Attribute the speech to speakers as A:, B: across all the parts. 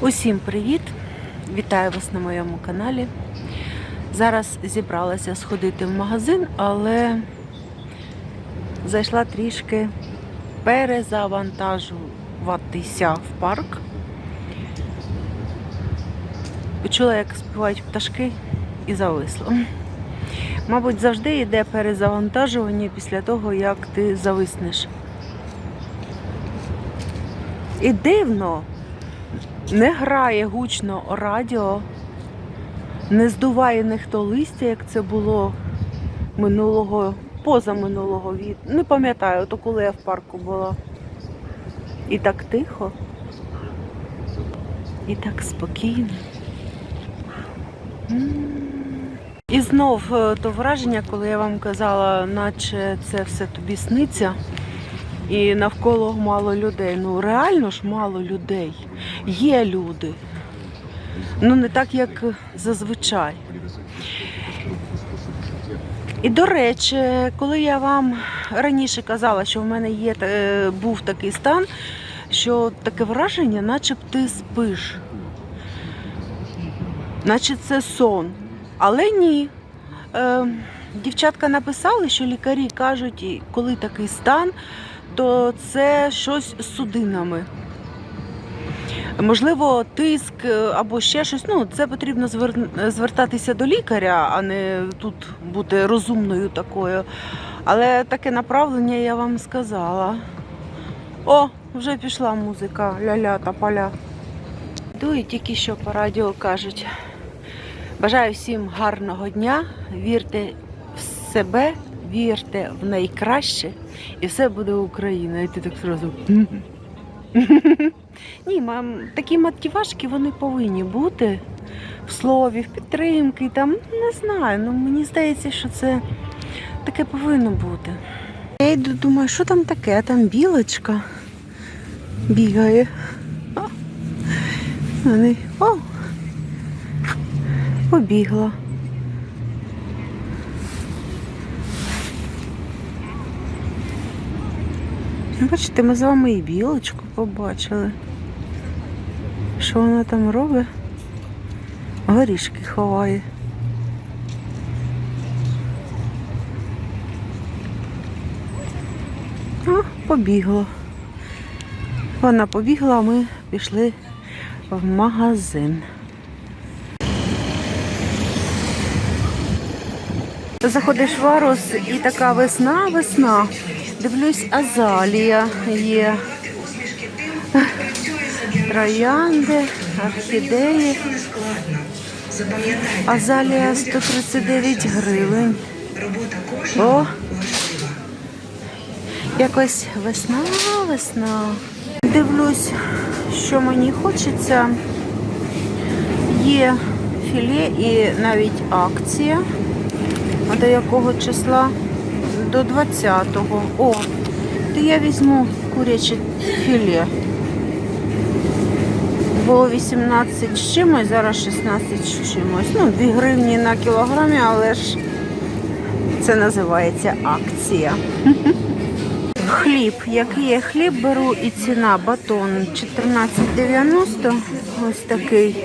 A: Усім привіт! Вітаю вас на моєму каналі. Зараз зібралася сходити в магазин, але зайшла трішки перезавантажуватися в парк. Почула, як співають пташки і зависла. Мабуть, завжди йде перезавантажування після того, як ти зависнеш. І дивно, не грає гучно радіо, не здуває ніхто листя, як це було минулого, позаминулого від. Не пам'ятаю, то коли я в парку була. І так тихо, і так спокійно. І знов е, то враження, коли я вам казала, наче це все тобі сниться. І навколо мало людей. Ну реально ж мало людей. Є люди. Ну не так, як зазвичай. І до речі, коли я вам раніше казала, що в мене є, е, був такий стан, що таке враження, наче ти спиш. Наче це сон. Але ні. Е, дівчатка написали, що лікарі кажуть, коли такий стан, то це щось з судинами. Можливо, тиск е, або ще щось. Ну, це потрібно звертатися до лікаря, а не тут бути розумною такою. Але таке направлення я вам сказала. О, вже пішла музика, ля-ля та поля. Йду і тільки що по радіо кажуть. Бажаю всім гарного дня, вірте в себе, вірте в найкраще, і все буде Україна. І ти так зразу. Ні, мам, такі мотивашки вони повинні бути в слові, в підтримки. Там не знаю. Ну мені здається, що це таке повинно бути. Я йду, думаю, що там таке? Там білочка бігає. О, побігла. Бачите, ми з вами і білочку побачили. Що вона там робить? Горішки ховає. О, побігла. Вона побігла, а ми пішли в магазин. Заходиш в Арус і така весна, весна. Дивлюсь, азалія є. Троянди, орхідеї. Азалія 139 гривень. О, якось весна, весна. Дивлюсь, що мені хочеться. Є філе і навіть акція. А до якого числа? До 20-го. О, то я візьму куряче філе. Було 18 з чимось, зараз 16 з чимось. Ну, 2 гривні на кілограмі, але ж це називається акція. Хліб. Який є хліб, беру і ціна батон 14,90. Ось такий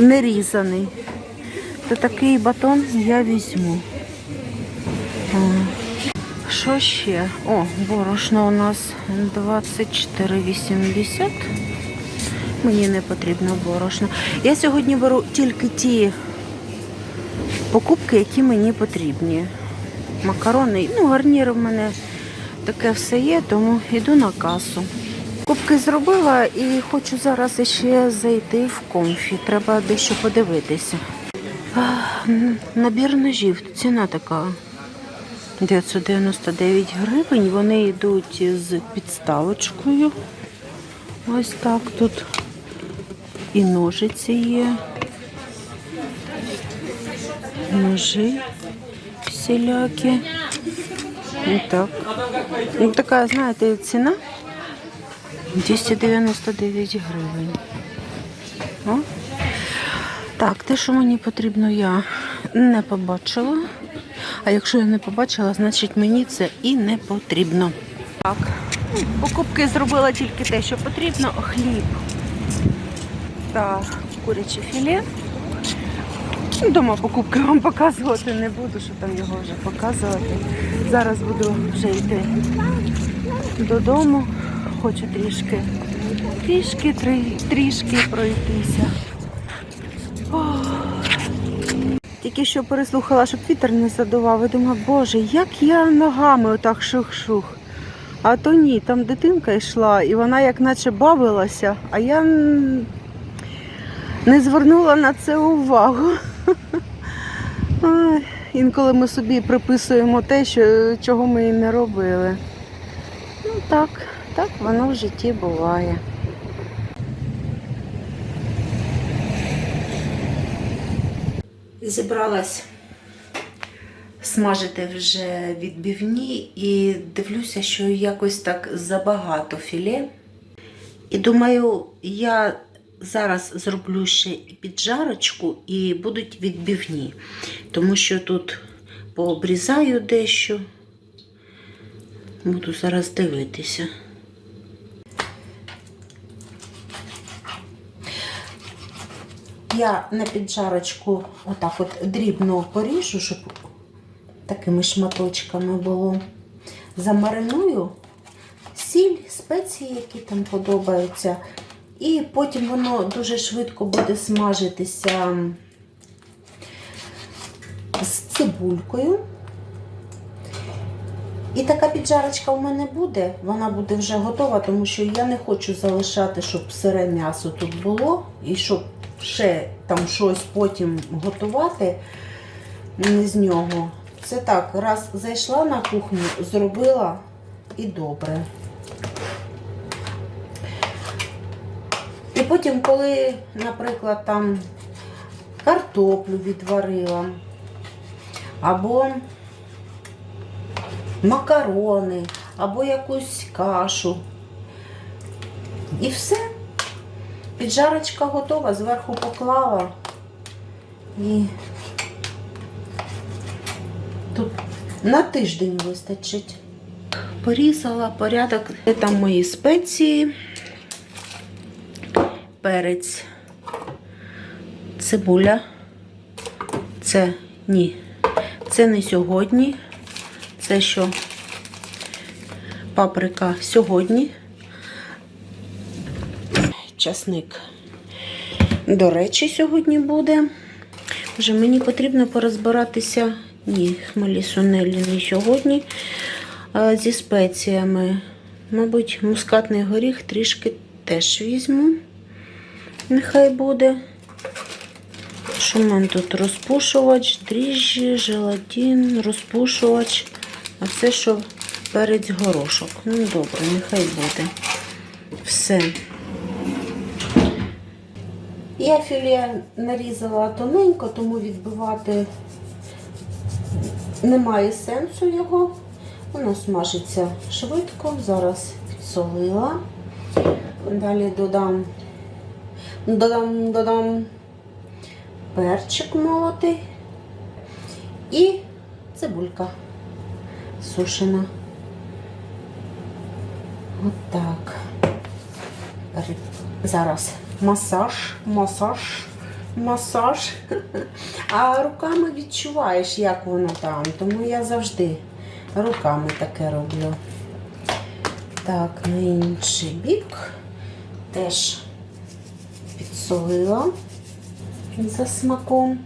A: нерізаний то такий батон я візьму. Що ще? О, борошно у нас 24,80. Мені не потрібно борошно. Я сьогодні беру тільки ті покупки, які мені потрібні. Макарони, ну, гарнір в мене таке все є, тому йду на касу. Кубки зробила і хочу зараз ще зайти в комфі. Треба дещо подивитися. Набір ножів. Ціна така 999 гривень. Вони йдуть з підставочкою. Ось так тут і ножиці є. Ножи всілякі. І так. Ну, така, знаєте, ціна 299 гривень. О. Так, те, що мені потрібно, я не побачила. А якщо я не побачила, значить мені це і не потрібно. Так, покупки зробила тільки те, що потрібно. Хліб та куряче філе. Дома покупки вам показувати не буду, що там його вже показувати. Зараз буду вже йти додому. Хочу трішки, трішки, трішки пройтися. Тільки що переслухала, щоб вітер не задував. І думаю, боже, як я ногами отак шух-шух. А то ні, там дитинка йшла, і вона як наче бавилася, а я не звернула на це увагу. Інколи ми собі приписуємо те, що, чого ми і не робили. Ну так, так воно в житті буває. Зібралась смажити вже відбивні і дивлюся, що якось так забагато філе. І думаю, я зараз зроблю ще і піджарочку і будуть відбивні, тому що тут пообрізаю дещо. Буду зараз дивитися. Я на піджарочку отак от дрібно поріжу, щоб такими шматочками було. Замариную сіль, спеції, які там подобаються. І потім воно дуже швидко буде смажитися з цибулькою. І така піджарочка у мене буде, вона буде вже готова, тому що я не хочу залишати, щоб сире м'ясо тут було, і щоб ще там щось потім готувати з нього. Це так, раз зайшла на кухню, зробила і добре. І потім, коли, наприклад, там картоплю відварила, або макарони, або якусь кашу. І все. Піджарочка готова, зверху поклала і тут на тиждень вистачить. Порізала порядок. Це там мої спеції, перець, цибуля. Це ні. Це не сьогодні. Це що паприка сьогодні. Часник, до речі, сьогодні буде. Вже мені потрібно порозбиратися. Ні, хмелі сунелі не сьогодні. А зі спеціями. Мабуть, мускатний горіх трішки теж візьму. Нехай буде. Що в мене тут? Розпушувач, дріжджі, желатин, розпушувач. А це що перець горошок. Ну, добре, нехай буде. Все. Я філе нарізала тоненько, тому відбивати немає сенсу його. Воно смажиться швидко. Зараз підсолила. Далі додам, додам, додам перчик молотий і цибулька сушена. Отак. Перед- Зараз масаж, масаж, масаж. А руками відчуваєш, як воно там. Тому я завжди руками таке роблю. Так, на інший бік теж підсолила за смаком.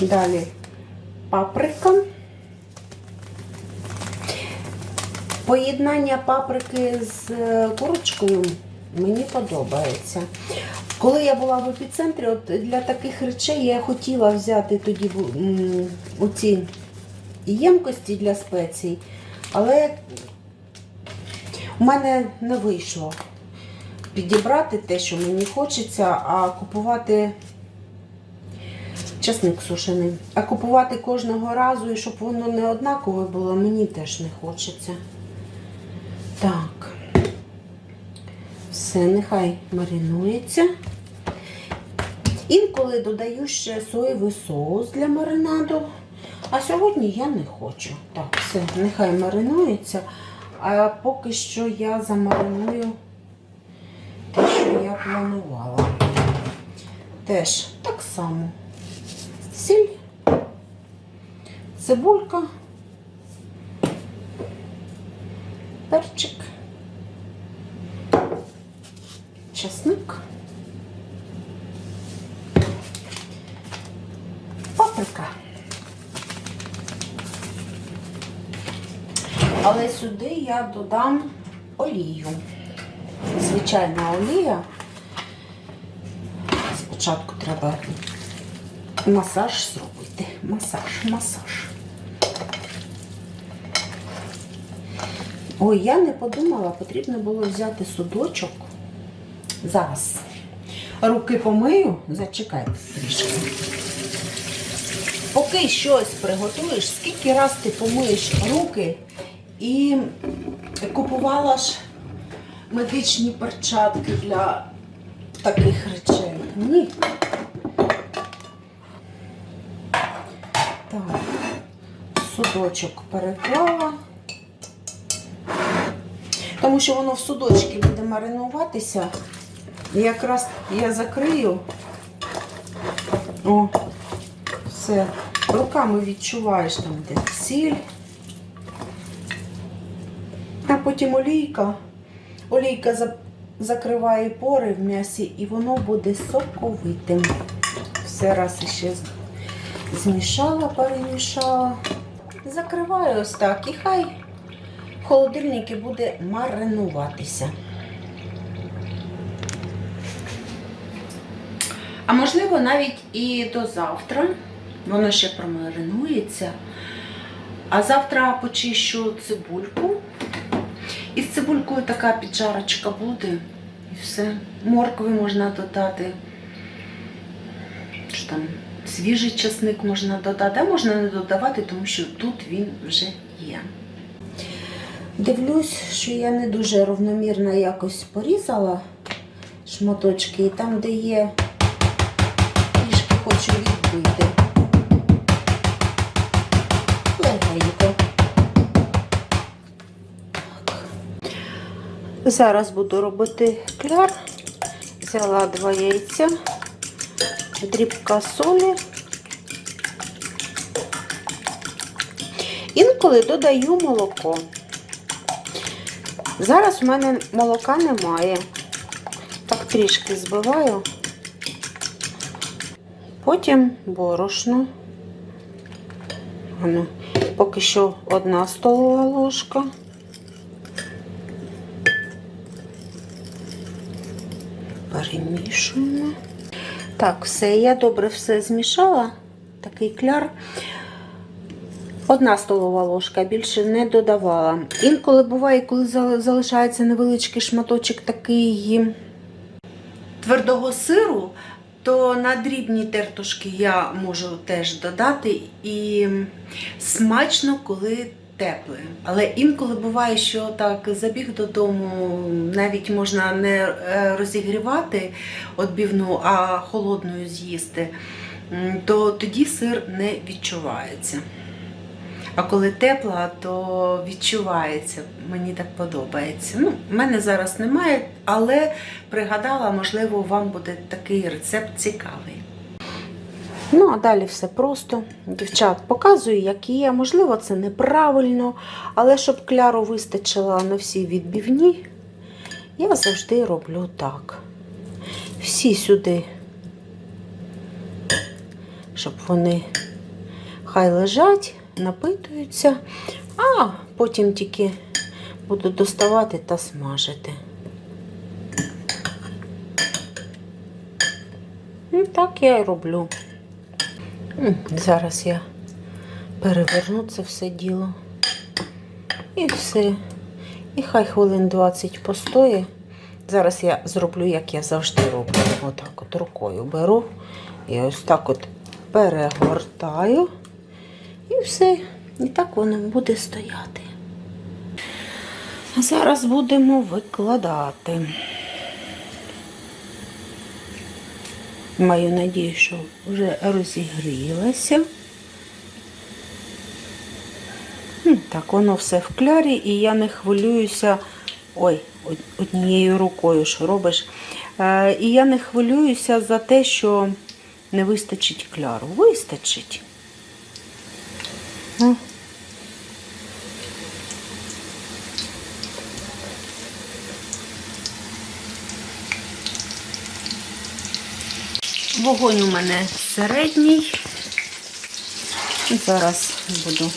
A: Далі паприка. Поєднання паприки з курочкою мені подобається. Коли я була в епіцентрі, от для таких речей я хотіла взяти тоді оці ємкості для спецій, але у мене не вийшло підібрати те, що мені хочеться, а купувати часник сушений. А купувати кожного разу і щоб воно не однакове було, мені теж не хочеться. Так. Все, нехай маринується. Інколи додаю ще соєвий соус для маринаду. А сьогодні я не хочу. Так, все, нехай маринується. А поки що я замариную те, що я планувала. Теж так само. Сіль, цибулька, перчик, чесник, паприка. Але сюди я додам олію. Звичайна олія. Спочатку треба масаж зробити. Масаж, масаж. Ой, я не подумала, потрібно було взяти судочок. Зараз. Руки помию, зачекайте трішки. Поки щось приготуєш, скільки раз ти помиєш руки і купувала ж медичні перчатки для таких речей. Ні. Так, судочок переклала. Тому що воно в судочки буде маринуватися. І якраз я закрию. О, все. Руками відчуваєш там, де сіль. А потім олійка. Олійка закриває пори в м'ясі і воно буде соковитим. Все раз іще з- змішала, перемішала. Закриваю ось так і хай в холодильнику буде маринуватися. А можливо, навіть і до завтра. Воно ще промаринується. А завтра почищу цибульку. І з цибулькою така піджарочка буде. І все. Моркви можна додати. Що там, свіжий часник можна додати, а можна не додавати, тому що тут він вже є. Дивлюсь, що я не дуже равномірно якось порізала шматочки, і там, де є, трішки хочу відбити. Зараз буду робити кляр. Взяла два яйця, дрібка солі. Інколи додаю молоко. Зараз в мене молока немає. Так трішки збиваю. Потім борошно. Поки що одна столова ложка. Перемішуємо. Так, все, я добре все змішала. Такий кляр. Одна столова ложка, більше не додавала. Інколи буває, коли залишається невеличкий шматочок такий твердого сиру, то на дрібні тертушки я можу теж додати і смачно, коли тепле. Але інколи буває, що так забіг додому, навіть можна не е, розігрівати відбивну, а холодною з'їсти, то тоді сир не відчувається. А коли тепла, то відчувається. Мені так подобається. Ну, в мене зараз немає, але пригадала, можливо, вам буде такий рецепт цікавий. Ну, а далі все просто. Дівчат, показую, як є. Можливо, це неправильно, але щоб кляру вистачило на всі відбивні, я завжди роблю так. Всі сюди, щоб вони хай лежать, напитуються, а потім тільки буду доставати та смажити. І так я і роблю. Зараз я переверну це все діло. І все. І хай хвилин 20 постоє. Зараз я зроблю, як я завжди роблю. Отак от рукою беру і ось так от перегортаю. І все. І так воно буде стояти. Зараз будемо викладати. Маю надію, що вже розігрілася. Так, воно все в клярі, і я не хвилююся. Ой, однією рукою, що робиш. Е, І я не хвилююся за те, що не вистачить кляру. Вистачить. Вогонь у мене середній. Зараз буду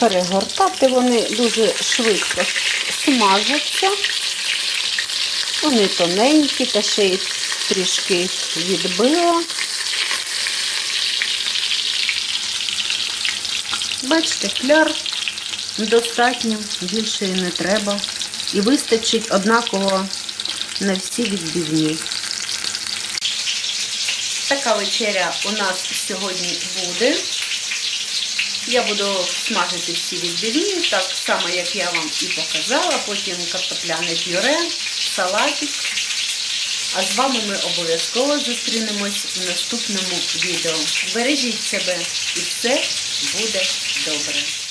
A: перегортати. Вони дуже швидко смажаться. Вони тоненькі, та ще й трішки відбила. Бачите, кляр достатньо, більше і не треба. І вистачить однаково на всі відбивні. Така вечеря у нас сьогодні буде. Я буду смажити всі відбивні, так само, як я вам і показала. Потім картопляне пюре, салатик. А з вами ми обов'язково зустрінемось в наступному відео. Бережіть себе і все буде добре.